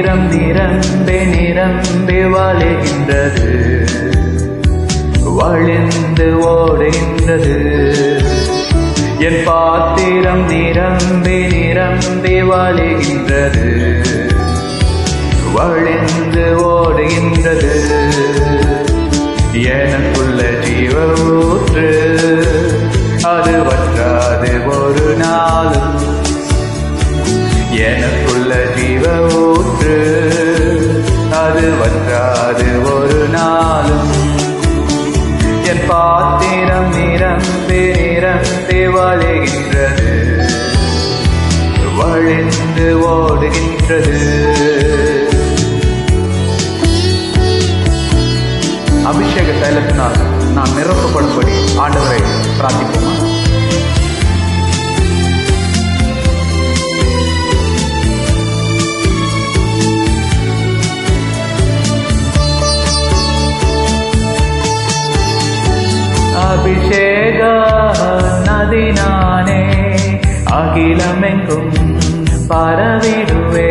நிறம் நிரம்பி நிரம்பி வாழுகின்றது. வழிந்து ஓடுகின்றது. என் பாத்திரம் நிரம்பி நிரம்பி வாழுகின்றது. வழிந்து ஓடுகின்றது. எனக்குள்ள ஜீவ ஊற்று அது வற்றாது ஒரு நாளும். எனக்கு ஜீவ ஊற்று அது வற்றாது ஒரு நாளும். என் பாத்திரம் நிரம்பி நிரம்பி வழிகின்றது. வழிந்து ஓடுகின்றது. அபிஷேக தைலத்தினால் நான் நிரப்பப்படும்படி ஆண்டவரை பிரார்த்திப்போமா? அபிஷேக நதி நானே அகிலமெங்கும் பரவிடுவே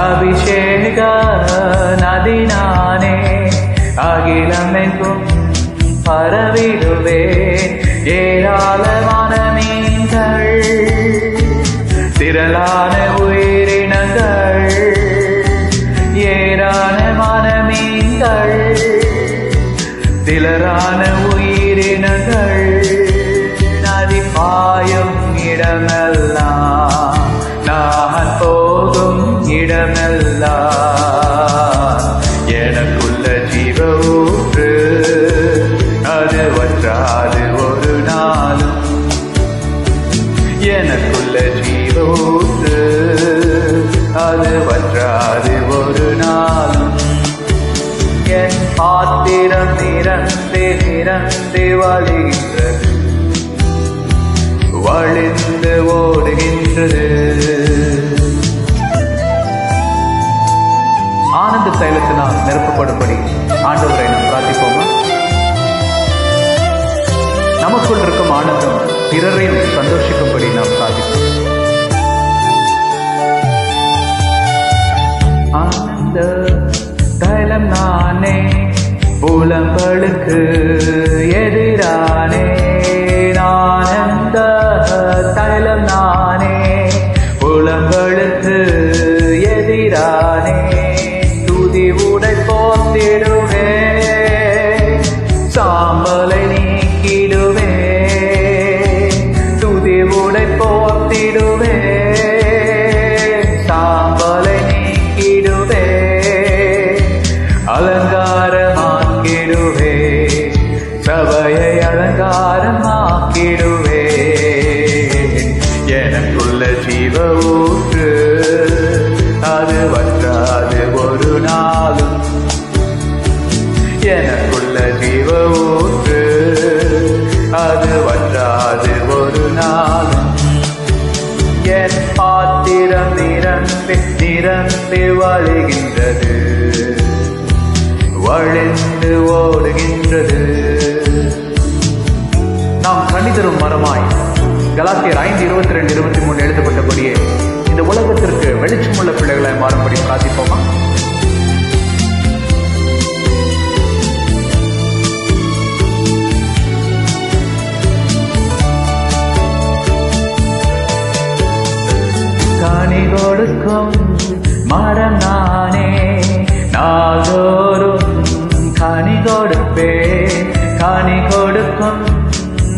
அபிஷேக நதி நானே அகிலமெங்கும் பரவிடுவே ஏராளமான மீன்கள் திரளான இடமெல்லாம் நான் போகும் இடமெல்லாம். எனக்குள்ள ஜீவ ஊற்று அது வற்றாது ஒரு நாளும். எனக்குள்ள ஜீவ ஊற்று அது வற்றாது ஒரு நாளும். என் பாத்திரம் நிரந்தி நிரந்தி வழிகிறது வழிந்து ஓடுகின்றது. ஆனந்த தைலத்தினால் நிரப்பப்படும்படி ஆண்டவரை நாம் பிரார்த்திப்போமா? நமக்குள் இருக்கும் ஆனந்தம் பிறரையும் சந்தோஷிக்கும்படி நாம் ஜீவ ஊற்று அது வற்றாது ஒரு நாளும் எனக்குள்ள ஜீவ ஊற்று அது வற்றாது ஒரு நாளும் என் பாத்திரம் நிரம்பி நிரம்பி வழிகின்றது வழிந்து ஓடுகின்றது நாம் கனி தரும் மரமாய் கலாத்தியர் ஐந்து இருபத்தி ரெண்டு இருபத்தி மூணு எழுதப்பட்டபடியே இந்த உலகத்திற்கு வெளிச்சமுள்ள பிள்ளைகளை மாறும்படி பிரார்த்திப்போமா? காணி கொடுக்கும் மரம் நானே நாள்தோறும் காணி கொடுப்பேன். கனி கொடுக்கும்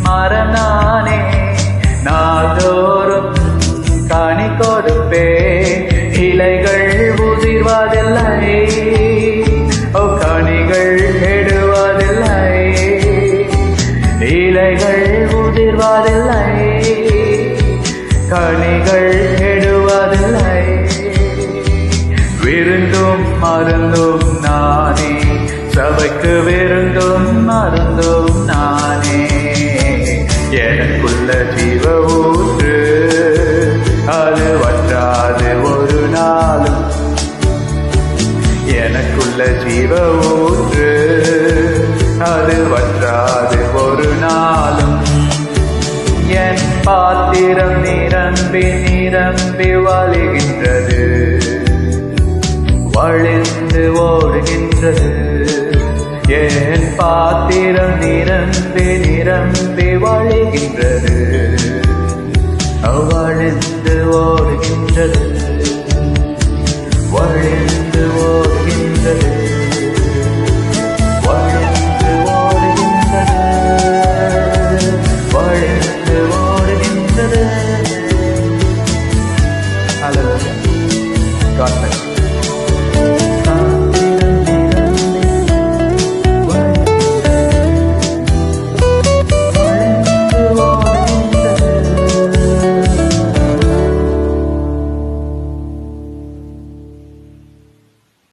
மரம் நானே நாள்தோறும் காணி கொடுப்பே இலைகள் உதிர்வதில்லை ஓ கனிகள் கெடுவதில்லை இலைகள் உதிர்வதில்லை கனிகள் கெடுவதில்லை விருந்தும் மருந்தும் நானே சபைக்கு விருந்தும் நிற்காது ஒரு நாளும். என் பாத்திரம் நிரம்பி நிரம்பி வழிகின்றது. வழிந்து ஓடுகின்றது. என் பாத்திரம் நிரம்பி நிரம்பி வழிகின்றது. வழிந்து ஓடுகின்றது.